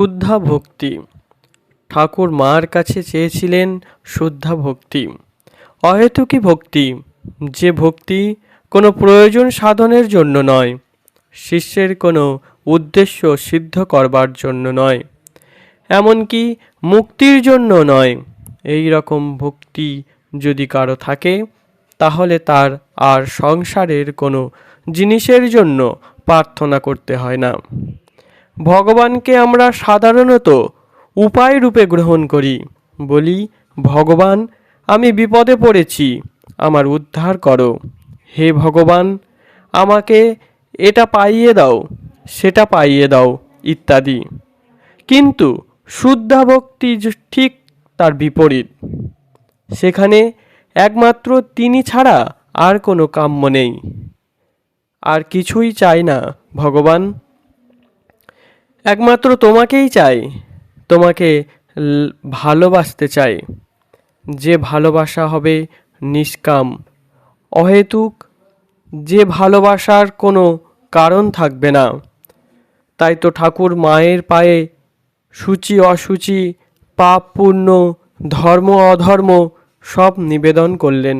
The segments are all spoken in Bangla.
শুদ্ধা ভক্তি ঠাকুর মার কাছে চেয়েছিলেন শুদ্ধা ভক্তি অহেতুকী ভক্তি, যে ভক্তি কোনো প্রয়োজন সাধনের জন্য নয়, শিষ্যের কোনো উদ্দেশ্য সিদ্ধ করবার জন্য নয়, এমনকি মুক্তির জন্য নয়। এই রকম ভক্তি যদি কারও থাকে, তাহলে তার আর সংসারের কোনো জিনিসের জন্য প্রার্থনা করতে হয় না। ভগবানকে আমরা সাধারণত উপায় রূপে গ্রহণ করি। বলি, ভগবান, আমি বিপদে পড়েছি, আমার উদ্ধার করো। হে ভগবান, আমাকে এটা পাইয়ে দাও, সেটা পাইয়ে দাও, ইত্যাদি। কিন্তু শুদ্ধা ভক্তি য- ঠিক তার বিপরীত। সেখানে একমাত্র তিনি ছাড়া আর কোনো কাম্য নেই। আর কিছুই চাই না, ভগবান। একমাত্র তোমাকেই চাই, তোমাকে ভালোবাসতে চাই। যে ভালোবাসা হবে নিষ্কাম, অহেতুক যে ভালোবাসার কোনো কারণ থাকবে না। তাই তো ঠাকুর মায়ের পায়ে সূচি অসুচি পাপ পুণ্য ধর্ম অধর্ম সব নিবেদন করলেন।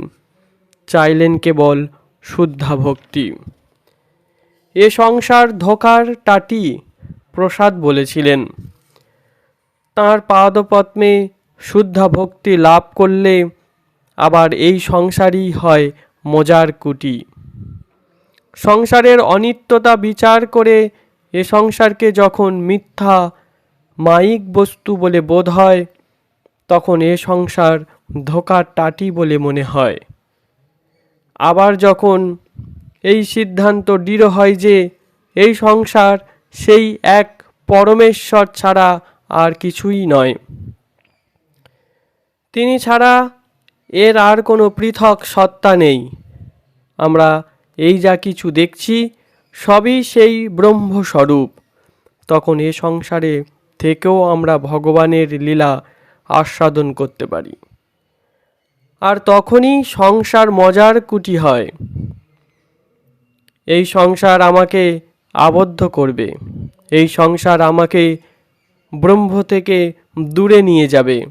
চাইলেন কেবল শুদ্ধা ভক্তি। এ সংসার ধোকার টাটি প্রসাদ বলেছিলেন, তাঁর পাদপদ্মে শুদ্ধা ভক্তি লাভ করলে আবার এই সংসারই হয় মজার কুটি। সংসারের অনিত্যতা বিচার করে এ সংসারকে যখন মিথ্যা মায়িক বস্তু বলে বোধ হয়, তখন এ সংসার ধোকার টাটি বলে মনে হয়। আবার যখন এই সিদ্ধান্ত দৃঢ় হয় যে এই সংসার সেই এক পরমেশ্বর ছাড়া আর কিছুই নয়। তিনি ছাড়া এর আর কোনো পৃথক সত্তা নেই। আমরা এই যা কিছু দেখছি, সবই সেই ব্রহ্মস্বরূপ। তখন এ সংসারে থেকেও আমরা ভগবানের লীলা আস্বাদন করতে পারি। আর তখনই সংসার মজার কুটি হয়। এই সংসার আমাকে আবদ্ধ করবে। এই সংসার আমাকে ব্রহ্ম থেকে দূরে নিয়ে যাবে।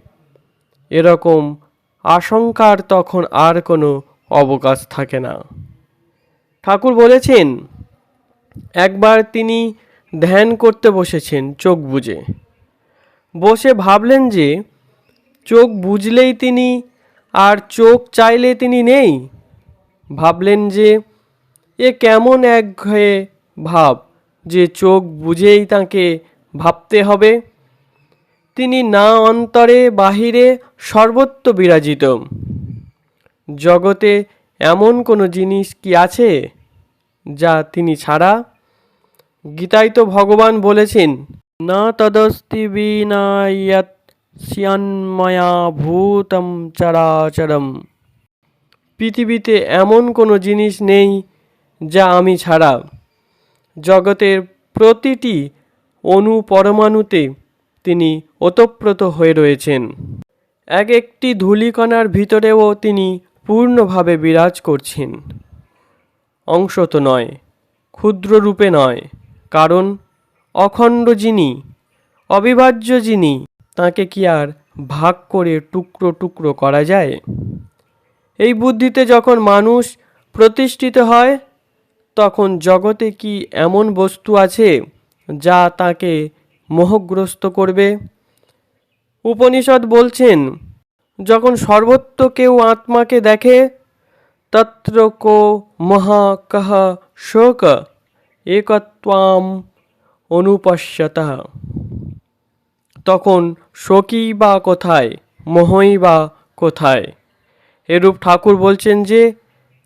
এরকম আশঙ্কার তখন আর কোনো অবকাশ থাকে না। ঠাকুর বলেছেন, একবার তিনি ধ্যান করতে বসেছেন চোখ বুজে। বসে ভাবলেন যে, চোখ বুঝলেই তিনি আর চোখ চাইলে তিনি নেই। ভাবলেন যে, এ কেমন একঘেয়ে ভাব যে চোখ বুঝেই তাকে ভাবতে হবে। তিনি না অন্তরে বাহিরে সর্বত্র বিরাজিত। জগতে এমন কোনো জিনিস কি আছে যা তিনি ছাড়া? গীতায় তো ভগবান বলেছেন, না তদস্তি বিনায়ত শ্যান্ময়া ভূতম চরাচরম। পৃথিবীতে এমন কোনো জিনিস নেই যা আমি ছাড়া। জগতের প্রতিটি অণু পরমাণুতে তিনি ওতপ্রোত হয়ে রয়েছেন। এক একটি ধূলিকণার ভিতরেও তিনি পূর্ণভাবে বিরাজ করছেন। অংশ তো নয়, ক্ষুদ্র রূপে নয়, কারণ অখণ্ড যিনি, অবিভাজ্য যিনি, তাকে কি আর ভাগ করে টুকরো টুকরো করা যায়? এই বুদ্ধিতে যখন মানুষ প্রতিষ্ঠিত হয় তখন জগতে কি এমন বস্তু আছে যা তাকে মোহগ্রস্ত করবে? উপনিষদ বলছেন, যখন সর্বত্র কেউ আত্মাকে দেখে, তত্র কো মহা কহ শোক, একত্বাম অনুপশ্যতা। তখন শোকই বা কোথায়, মোহই বা কোথায়? এরূপ ঠাকুর বলছেন যে,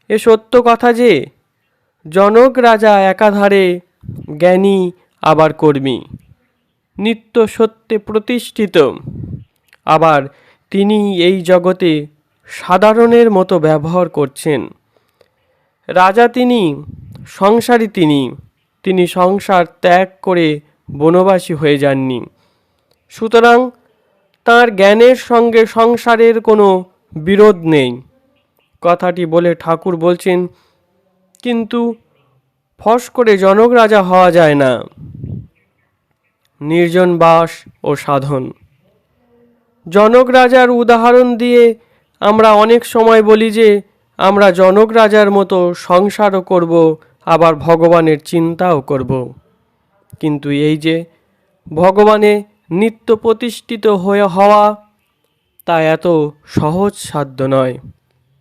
এ সত্য কথা যে জনক রাজা একাধারে, জ্ঞানী, আবার কর্মী। নিত্য সত্যে প্রতিষ্ঠিত। আবার তিনি এই জগতে সাধারণের মতো ব্যবহার করছেন। রাজা তিনি, সংসারী তিনি। তিনি সংসার ত্যাগ করে বনবাসী হয়ে যাননি। সুতরাং তার জ্ঞানের সঙ্গে সংসারের কোনো বিরোধ নেই। কথাটি বলে ঠাকুর বলছেন কিন্তু ফস করে জনক রাজা হওয়া যায় না। নির্জন বাস ও সাধন। জনক রাজার উদাহরণ দিয়ে আমরা অনেক সময় বলি যে, আমরা জনক রাজার মতো সংসারও করব, আবার ভগবানের চিন্তাও করব। কিন্তু এই যে, ভগবানে নিত্য প্রতিষ্ঠিত হয়ে হওয়া তা এত সহজ সাধ্য নয়।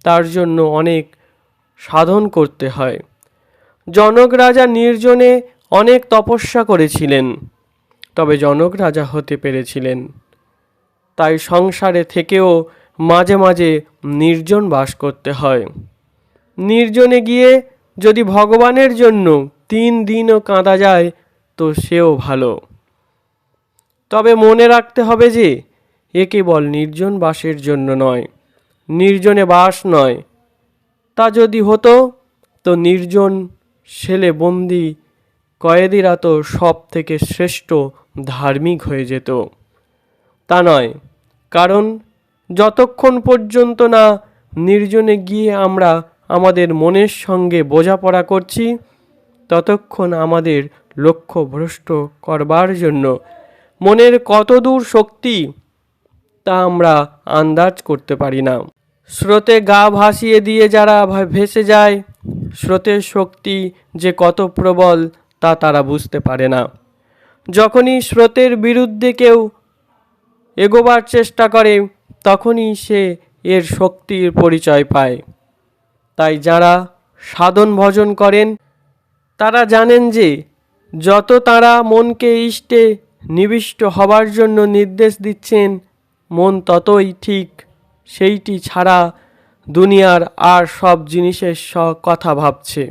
তার জন্য অনেক সাধন করতে হয়। জনক রাজা নির্জনে অনেক তপস্যা করেছিলেন, তবে জনক রাজা হতে পেরেছিলেন। তাই সংসারে থেকেও মাঝে মাঝে নির্জন বাস করতে হয়। নির্জনে গিয়ে যদি ভগবানের জন্য তিন দিনও কাঁদা যায়, তো সেও ভালো। তবে মনে রাখতে হবে যে, এ কেবল নির্জন বাসের জন্য নয়, নির্জনে বাস নয় তা যদি হতো, তো নির্জন ছেলে বন্দি কয়েদিরা তো সব থেকে শ্রেষ্ঠ ধার্মিক হয়ে যেত। তা নয়, কারণ যতক্ষণ পর্যন্ত না নির্জনে গিয়ে আমরা আমাদের মনের সঙ্গে বোঝাপড়া করছি, ততক্ষণ আমাদের লক্ষ্য ভ্রষ্ট করবার জন্য মনের কতদূর শক্তি তা আমরা আন্দাজ করতে পারি না। স্রোতে গা ভাসিয়ে দিয়ে যারা ভেসে যায়, স্রোতের শক্তি যে কত প্রবল তা তারা বুঝতে পারে না। যখনই স্রোতের বিরুদ্ধে কেউ এগোবার চেষ্টা করে, তখনই সে এর শক্তির পরিচয় পায়। তাই যারা সাধন ভজন করেন, তারা জানেন যে যত তারা মনকে ইষ্টে নিবিষ্ট হবার জন্য নির্দেশ দিচ্ছেন, মন ততই ঠিক সেইটি ছাড়া দুনিয়ার আর সব জিনিসের স কথা ভাবছে।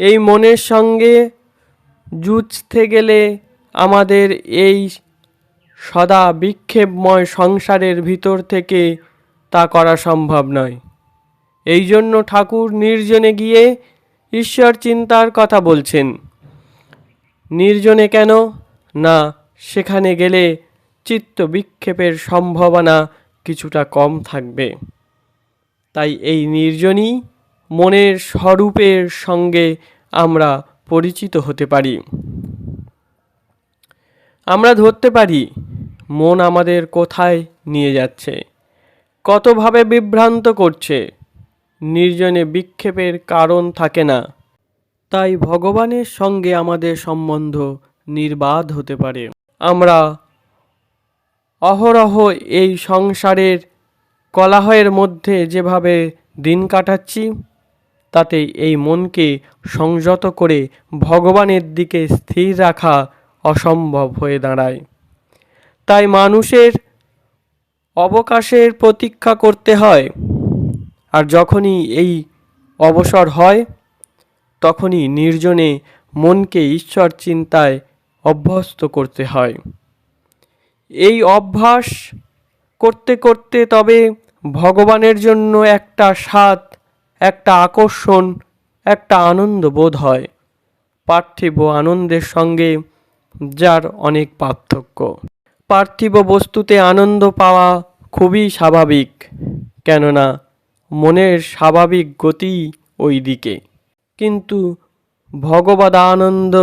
এই মনের সঙ্গে জুঝতে গেলে আমাদের এই সদা বিক্ষেপময় সংসারের ভিতর থেকে তা করা সম্ভব নয়। এই জন্য ঠাকুর নির্জনে গিয়ে ঈশ্বর চিন্তার কথা বলছেন। নির্জনে কেন? না, সেখানে গেলে চিত্ত বিক্ষেপের সম্ভাবনা কিছুটা কম থাকবে। তাই এই নির্জনই মনের স্বরূপের সঙ্গে আমরা পরিচিত হতে পারি। আমরা ধরতে পারি, মন আমাদের কোথায় নিয়ে যাচ্ছে? কতভাবে বিভ্রান্ত করছে? নির্জনে বিক্ষেপের কারণ থাকে না। তাই ভগবানের সঙ্গে আমাদের সম্বন্ধ নির্বাধ হতে পারে। আমরা অহরহ এই সংসারের কলাহয়ের মধ্যে যেভাবে দিন কাটাচ্ছি, তাতে এই মনকে সংযত করে ভগবানের দিকে স্থির রাখা অসম্ভব হয়ে দাঁড়ায়। তাই মানুষের অবকাশের প্রতীক্ষা করতে হয়, আর যখনই এই অবসর হয়, তখনই নির্জনে মনকে ঈশ্বর চিন্তায় অভ্যস্ত করতে হয়। এই অভ্যাস করতে করতে তবে ভগবানের জন্য একটা স্বাদ, একটা আকর্ষণ, একটা আনন্দ বোধ হয়। পার্থিব আনন্দের সঙ্গে যার অনেক পার্থক্য। পার্থিব বস্তুতে আনন্দ পাওয়া খুবই স্বাভাবিক, কেননা মনের স্বাভাবিক গতি ওই দিকে কিন্তু ভগবদ আনন্দ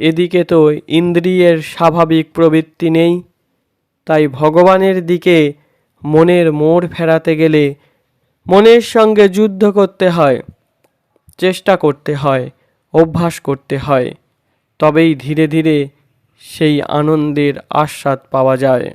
এদিকে তো ইন্দ্রিয়ের স্বাভাবিক প্রবৃত্তি নেই তাই ভগবানের দিকে মনের মোড় ফেরাতে গেলে মনের সঙ্গে যুদ্ধ করতে হয়, চেষ্টা করতে হয়, অভ্যাস করতে হয়। তবেই ধীরে ধীরে সেই আনন্দের আস্বাদ পাওয়া যায়।